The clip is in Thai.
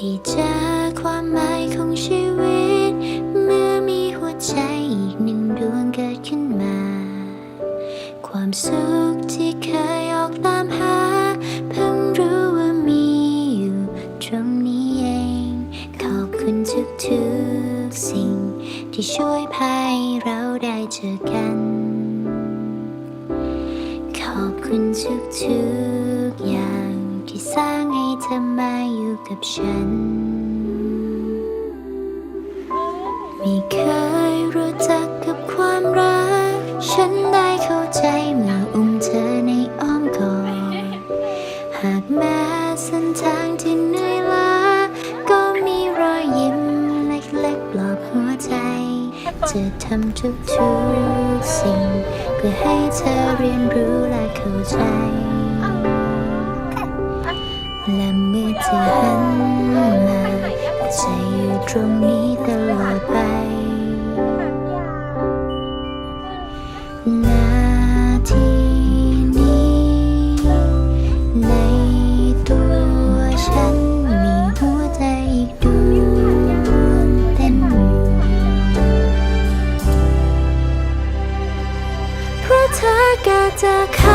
ได้เจอความหมายของชีวิต เมื่อมีหัวใจอีกหนึ่งดวงเกิดขึ้นมา ความสุขที่เคยออกตามหา เพิ่งรู้ว่ามีอยู่ตรงนี้เอง ขอบคุณทุกๆสิ่ง ที่ช่วยพาให้เราได้เจอกัน ขอบคุณทุกๆอย่าง กับฉัน ไม่เคยรู้จักกับความรัก ฉันได้เข้าใจเมื่ออุ้มเธอในอ้อมกอดหากแม้เส้นทางที่เหนื่อยล้า ก็มีรอยยิ้มเล็กๆปลอบหัวใจ จะทำทุกๆสิ่ง เพื่อให้เธอเรียนรู้และเข้าใจ และเมื่อเธอหันมาจะอยู่ตรงนี้ตลอดไป นาทีนี้ ในตัวฉันมีหัวใจอีกดวงเต้นอยู่เพราะเธอกิดจา